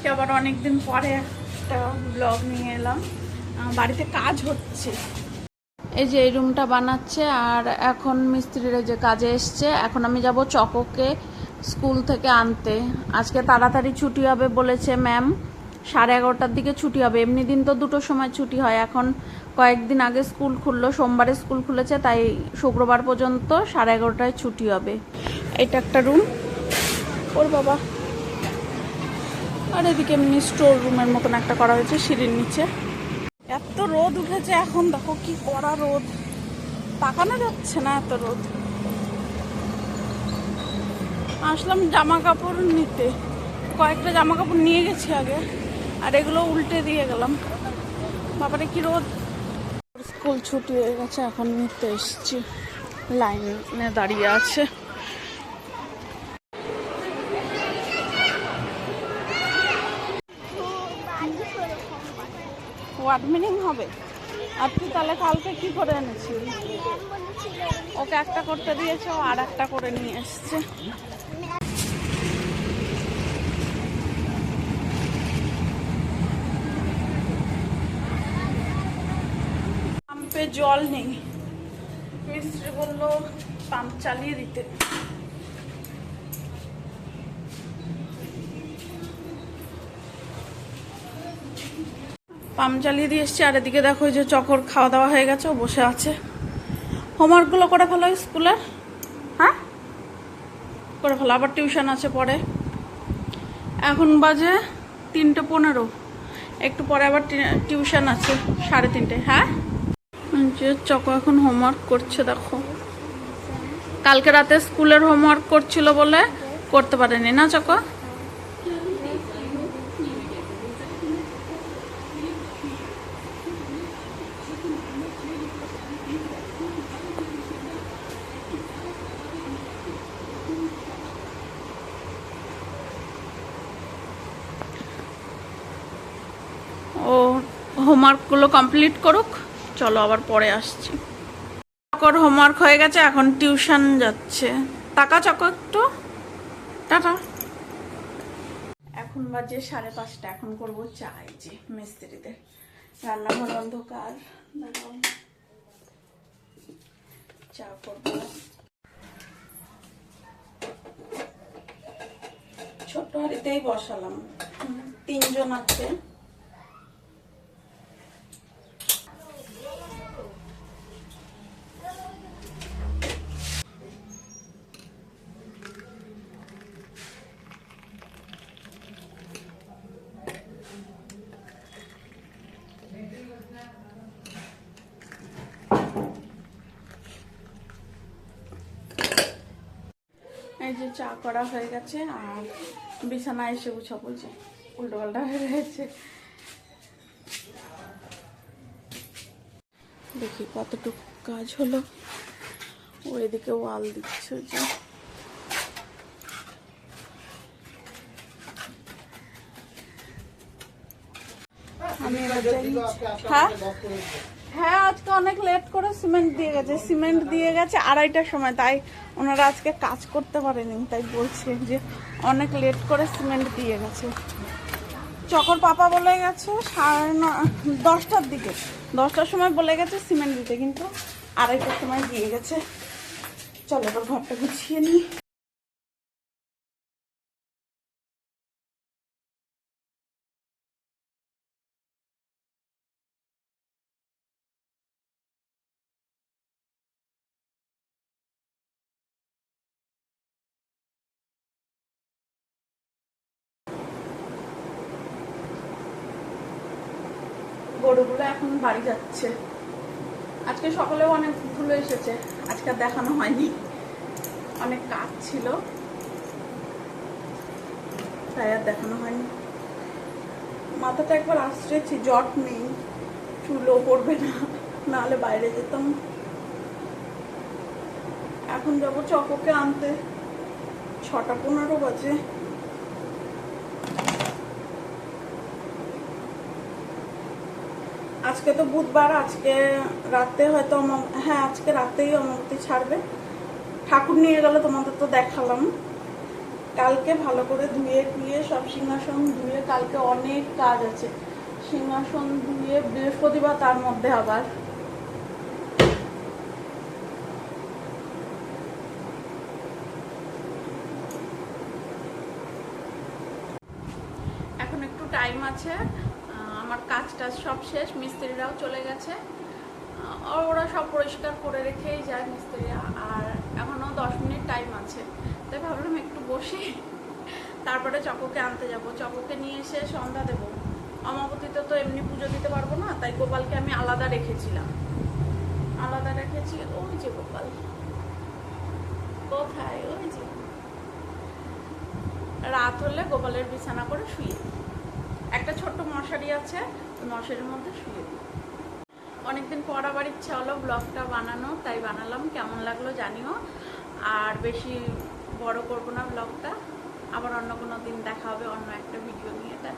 আজকে আবার অনেক দিন পরে একটা ব্লগ নিয়ে এলাম। বাড়িতে কাজ হচ্ছে। এই যে এই রুমটা বানাচ্ছে আর এখন মিস্ত্রিরা যে কাজে এসছে। এখন আমি যাব চককে স্কুল থেকে আনতে। আজকে তাড়াতাড়ি ছুটি হবে বলেছে ম্যাম। সাড়ে এগারোটার দিকে ছুটি হবে। এমনি দিন তো দুটোর সময় ছুটি হয়। এখন কয়েকদিন আগে স্কুল খুললো। সোমবারে স্কুল খুলেছে তাই শুক্রবার পর্যন্ত সাড়ে এগারোটায় ছুটি হবে। এটা একটা রুম ওর বাবা। আর এদিকে এমনি স্টোর রুমের মতন একটা করা হয়েছে, সিঁড়ির নিচে। এত রোদ উঠেছে এখন, দেখো কি করা রোদ। তাকানো যাচ্ছে না এত রোদ। আসলাম জামা কাপড় নিতে। কয়েকটা জামা কাপড় নিয়ে গেছি আগে, আর এগুলো উল্টে দিয়ে গেলাম। বাবারে কি রোদ। স্কুল ছুটি হয়ে গেছে, এখন নিতে এসছি। লাইনে দাঁড়িয়ে আছে। ওয়ার্ড মিনিং হবে? আর তুই তাহলে কালকে কি করে এনেছিলি? ওকে একটা করতে দিয়েছে, আর একটা করে নিয়ে এসছে। পাম্পে জল নেই। মিস্ত্রি বলল, পাম্প চালিয়ে দিতে। পাম্প চালিয়ে দিয়ে এসছি, আর এদিকে দেখো যে চকর খাওয়া দাওয়া হয়ে গেছে, ও বসে আছে। হোমওয়ার্কগুলো করে ফেলো স্কুলে? হ্যাঁ? করে ফেলো, আবার টিউশন আছে পরে। এখন বাজে তিনটে পনেরো। একটু পরে আবার টিউশন আছে, সাড়ে তিনটে হ্যাঁ? যে চকো এখন হোমওয়ার্ক করছে, দেখো। কালকে রাতে স্কুলের হোমওয়ার্ক করছিল বলে করতে পারেনি না চকো ও হোমওয়ার্কগুলো কমপ্লিট করুক, চলো আবার পরে আসছি। চকর হোমওয়ার্ক হয়ে গেছে, এখন টিউশন যাচ্ছে। টাকা চক একটু। টাটা। এখন বাজে সাড়ে পাঁচটা, এখন করব চা এই যে মিস্ত্রিতে রান্নাঘর অন্ধকার। চা করব। ছোট্ট হাড়িতেই বসালাম। তিনজন আছে। যে চা করা হয়ে গেছে আর বিছানায় এসে গুছাবো যে উল্টো পাল্টা হয়ে গেছে। দেখি কতটুকু কাজ হলো। ও এদিকে ওয়াল দিচ্ছে যে। আমি হ্যাঁ? হ্যাঁ আজকে অনেক লেট করে সিমেন্ট দিয়ে গেছে। সিমেন্ট দিয়ে গেছে আড়াইটার সময়, তাই ওনারা আজকে কাজ করতে পারেনি, তাই বলছে যে অনেক লেট করে সিমেন্ট দিয়ে গেছে। চকর পাপা বলে গেছে সাড়ে ন, দশটার দিকে। দশটার সময় বলে গেছে সিমেন্ট দিতে, কিন্তু আড়াইটার সময় দিয়ে গেছে। চলো এবার ঘরটা গুছিয়ে নিই। গরুগুলো এখন বাড়ি যাচ্ছে। আজকে সকালেও অনেক ধুলো এসেছে, আজকে দেখানো হয়নি। অনেক কাজ ছিল, তাই আর দেখানো হয়নি। মাথাটা একবার আশ্রেছি, জট নেই, চুলও পড়বে না, নাহলে বাইরে যেতাম। এখন যাব চকোকে আনতে, ছটা পনেরো বাজে। আজকে তো বুধবার, আজকে রাতে হয়তো হ্যাঁ আজকে রাতেই অমাবতী ছাড়বে। ঠাকুর নিয়ে গেলে তোমাদের তো দেখালাম। কালকে ভালো করে ধুয়ে ধুয়ে সব সিংহাসন ধুয়ে কালকে অনেক কাজ আছে। সিংহাসন ধুয়ে বৃহস্পতিবার তার মধ্যে আবার। এখন একটু টাইম আছে। কাজ সব শেষ, মিস্ত্রিরাও চলে গেছে। ওরা সব পরিষ্কার করে রেখেই যায় মিস্ত্রিরা। আর এখনও দশ মিনিট টাইম আছে। তাই ভাবলাম একটু বসি। তারপরে চকোকে আনতে যাব। চকোকে নিয়ে এসে সন্ধ্যা দেবো। অমাবতীতে তো এমনি পুজো দিতে পারব না, তাই গোপালকে আমি আলাদা রেখেছিলাম। আলাদা রেখেছি। ওই যে গোপাল। কোথায়? ওই যে। রাত হলে গোপালের বিছানা করে শুয়ে। একটা ছোট্ট মশারি আছে মশারির মধ্যে শুয়ে দিই। অনেকদিন পর আবার ইচ্ছা হলো ব্লগটা বানানো, তাই বানালাম। কেমন লাগল জানিও। আর বেশি বড় করব না ব্লগটা। আবার অন্য কোনো দিন দেখা হবে, অন্য একটা ভিডিও নিয়ে। তাই